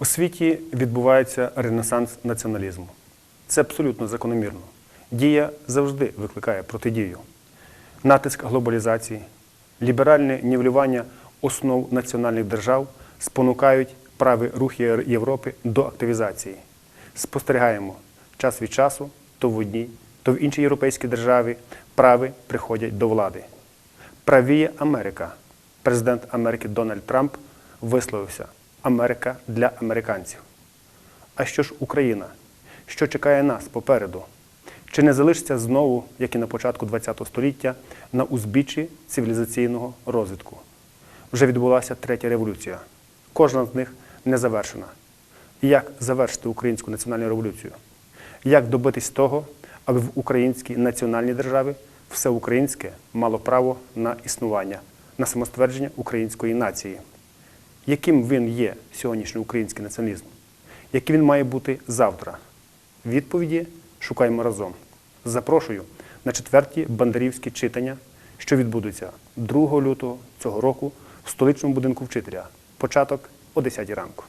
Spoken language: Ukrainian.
У світі відбувається ренесанс націоналізму. Це абсолютно закономірно. Дія завжди викликає протидію. Натиск глобалізації, ліберальне нівелювання основ національних держав спонукають праві рухи Європи до активізації. Спостерігаємо час від часу, то в одній, то в іншій європейській державі прави приходять до влади. Правіє Америка. Президент Америки Дональд Трамп висловився Америка для американців. А що ж Україна? Що чекає нас попереду? Чи не залишиться знову, як і на початку ХХ століття, на узбіччі цивілізаційного розвитку? Вже відбулася третя революція. Кожна з них не завершена. Як завершити українську національну революцію? Як добитись того, аби в українській національній державі все українське мало право на існування, на самоствердження української нації? Яким він є сьогоднішній український націоналізм? Яким він має бути завтра? Відповіді шукаємо разом. Запрошую на четверті бандерівські читання, що відбудуться 2 лютого цього року в столичному будинку вчителя. Початок о 10 ранку.